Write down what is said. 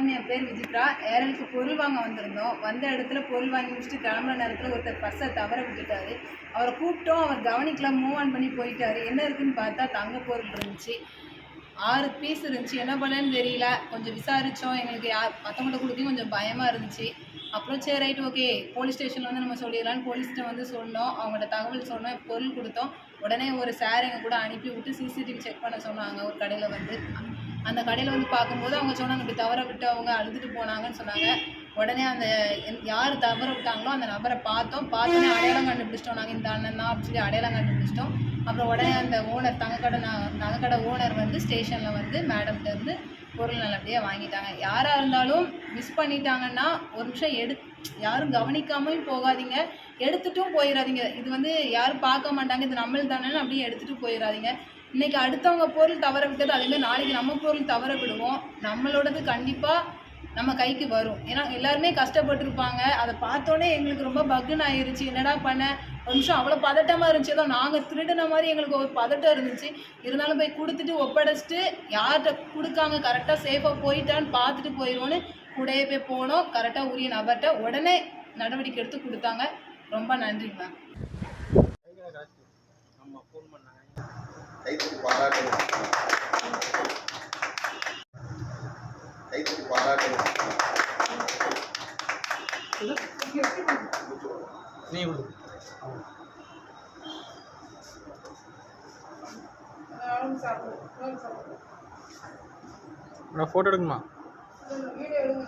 வணக்கம் என் பேர் விஜித்ரா. ஏரலுக்கு பொருள் வாங்க வந்திருந்தோம். வந்த இடத்துல பொருள் வாங்கி முடிச்சுட்டு கிளம்புற நேரத்தில் ஒருத்தர் பர்ஸை தவற விட்டுட்டாரு. அவரை கூப்பிட்டோம். அவர் கவனிக்கலாம் மூவ் ஆன் பண்ணி போயிட்டாரு. என்ன இருக்குன்னு பார்த்தா தங்க பொருள் இருந்துச்சு. ஆறு பீஸ் இருந்துச்சு. என்ன பண்ணேன்னு தெரியல. கொஞ்சம் விசாரித்தோம் எங்களுக்கு யார் மற்றவங்கள்ட்ட கொடுத்தையும் கொஞ்சம் பயமாக இருந்துச்சு. அப்புறம் சரி ரைட் ஓகே போலீஸ் ஸ்டேஷனில் வந்து நம்ம சொல்லிடலாம்னு போலீஸ்கிட்ட வந்து சொன்னோம். அவங்கள்ட்ட தகவல் சொன்னோம். பொருள் கொடுத்தோம். உடனே ஒரு சார் எங்கள் கூட அனுப்பி விட்டு சிசிடிவி செக் பண்ண சொன்னாங்க. ஒரு கடையில் வந்து. அந்த கடையில் வந்து பார்க்கும்போது அவங்க சொன்னாங்க இப்படி தவற விட்டு அவங்க அழுதுட்டு போனாங்கன்னு சொன்னாங்க. உடனே அந்த யார் தவற விட்டாங்களோ அந்த நபரை பார்த்தோம். பார்த்தோன்னே அடையாளம் கண்டுபிடிச்சிட்டோம். நாங்கள் இந்த அண்ணன் தான் அப்படின்னு சொல்லி அடையாளம் கண்டுபிடிச்சிட்டோம். அப்புறம் உடனே அந்த ஓனர் தங்கக்கடை நான் நகைக்கடை ஓனர் வந்து ஸ்டேஷனில் வந்து மேடம்கிட்ட இருந்து பொருள் நல்லபடியாக வாங்கிட்டாங்க. யாராக இருந்தாலும் மிஸ் பண்ணிட்டாங்கன்னா ஒரு நிமிஷம் எடு யாரும் கவனிக்காமல் போகாதீங்க. எடுத்துட்டும் போயிடாதீங்க இது வந்து யாரும் பார்க்க மாட்டாங்க. இது நம்மள் தானே அப்படியே எடுத்துகிட்டு போயிடாதீங்க இன்னைக்கு அடுத்தவங்க பொருள் தவற விட்டது அதேமாதிரி நாளைக்கு நம்ம பொருள் தவற விடுவோம். நம்மளோடது கண்டிப்பாக நம்ம கைக்கு வரும். ஏன்னா எல்லாருமே கஷ்டப்பட்டிருப்பாங்க. அதை பார்த்தோன்னே எங்களுக்கு ரொம்ப பக்குன்னு ஆயிருச்சு என்னடா பண்ண? ஒரு நிமிஷம் அவ்வளோ பதட்டமாக இருந்துச்சு. ஏதோ நாங்கள் திருடின மாதிரி எங்களுக்கு ஒரு பதட்டம் இருந்துச்சு. இருந்தாலும் போய் கொடுத்துட்டு ஒப்படைச்சிட்டு யார்கிட்ட கொடுக்காங்க கரெக்டாக சேஃபாக போயிட்டான்னு பார்த்துட்டு போயிடுவோன்னு கூடயே போய் போனோம் கரெக்டாக உரிய நபர்கிட்ட உடனே நடவடிக்கை எடுத்து கொடுத்தாங்க. ரொம்ப நன்றி மேம் கைத்துக்கு பாராட்டணும் கைத்துக்கு பாராட்டணும் நீ விடு நான் ஃபோட்டோ எடுக்குமா வீடியோ எடுங்க